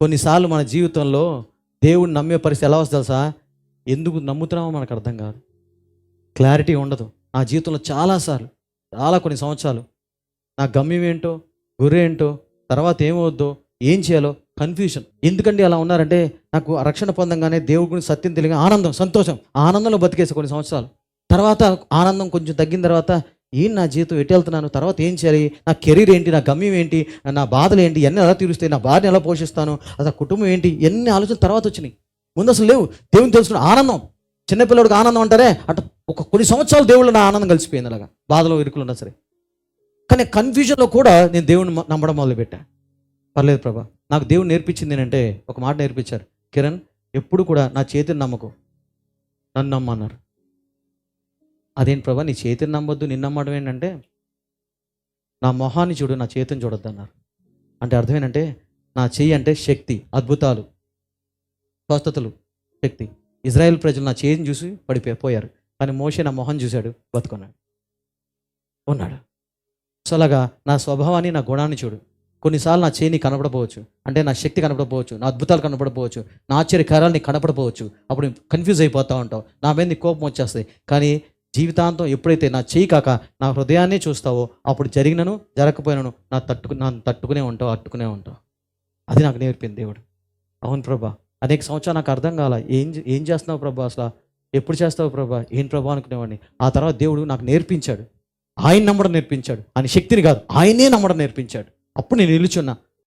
కొన్నిసార్లు మన జీవితంలో దేవుడిని నమ్మే పరిస్థితి ఎలా వస్తుంది తెలుసా? ఎందుకు నమ్ముతున్నామో మనకు అర్థం కాదు. క్లారిటీ ఉండదు. నా జీవితంలో చాలాసార్లు చాలా కొన్ని సంవత్సరాలు నా గమ్యం ఏంటో గురి ఏంటో తర్వాత ఏమవుద్దో ఏం చేయాలో కన్ఫ్యూషన్ ఎందుకంటే అలా ఉన్నారంటే నాకు రక్షణ పొందంగానే దేవుడి గురించి సత్యం తెలియగా ఆనందం సంతోషం ఆనందంలో బతికేసి కొన్ని సంవత్సరాలు. తర్వాత ఆనందం కొంచెం తగ్గిన తర్వాత ఏం నా జీవితం ఎటు వెళ్తున్నాను? తర్వాత ఏం చేయాలి? నా కెరీర్ ఏంటి? నా గమ్యం ఏంటి? నా బాధలు ఏంటి? ఎన్ని ఎలా తీరుస్తాయి? నా భార్యను ఎలా పోషిస్తాను? అసలు కుటుంబం ఏంటి? ఎన్ని ఆలోచనలు తర్వాత వచ్చినాయి. ముందు అసలు లేవు. దేవుని తెలుసుకున్న ఆనందం. చిన్నపిల్లడికి ఆనందం అంటారే? అటు ఒక కొన్ని సంవత్సరాలు దేవుళ్ళు నా ఆనందం కలిసిపోయింది అలాగా. బాధలో ఇరుకులు ఉన్నా సరే. కానీ కన్ఫ్యూజన్లో కూడా నేను దేవుని నమ్మడం మొదలుపెట్టా. పర్లేదు ప్రభా. నాకు దేవుడు నేర్పించింది ఏంటంటే ఒక మాట నేర్పించారు. కిరణ్ ఎప్పుడు కూడా నా చేతిని నమ్మకు. నన్ను నమ్మన్నారు. అదేంటి ప్రభా నీ చేతిని నమ్మొద్దు నిన్ను నమ్మడం ఏంటంటే నా మొహాన్ని చూడు నా చేతిని చూడొద్దు అన్నారు అంటే అర్థం ఏంటంటే నా చెయ్యి అంటే శక్తి అద్భుతాలు స్వస్థతలు శక్తి. ఇజ్రాయెల్ ప్రజలు నా చేతిని చూసి పడిపోయి పోయారు. కానీ మోషే నా మొహం చూశాడు బతుకున్నాడు. ఉన్నాడు. సో అలాగా నా స్వభావాన్ని నా గుణాన్ని చూడు. కొన్నిసార్లు నా చేయి కనపడపోవచ్చు అంటే నా శక్తి కనపడపోవచ్చు నా అద్భుతాలు కనపడపోవచ్చు నా ఆశ్చర్యకారాలు నీకు కనపడపోవచ్చు అప్పుడు కన్ఫ్యూజ్ అయిపోతూ ఉంటావు. నా మీద కోపం వచ్చేస్తాయి. కానీ జీవితాంతం ఎప్పుడైతే నా చేయి కాక నా హృదయాన్ని చూస్తావో అప్పుడు జరిగినను జరగకపోయినను నా తట్టుకు నా తట్టుకునే ఉంటావు అట్టుకునే ఉంటావు. అది నాకు నేర్పింది దేవుడు. అవును ప్రభా. అనేక సంవత్సరాలు నాకు అర్థం కాల ఏం ఏం చేస్తున్నావు ప్రభా అసలు? ఎప్పుడు చేస్తావు ప్రభా? ఏం ప్రభా అనుకునేవాడిని? ఆ తర్వాత దేవుడు నాకు నేర్పించాడు. ఆయన నమ్మడం నేర్పించాడు. ఆయన శక్తిని కాదు ఆయనే నమ్మడం నేర్పించాడు. అప్పుడు నేను నిలుచున్నా.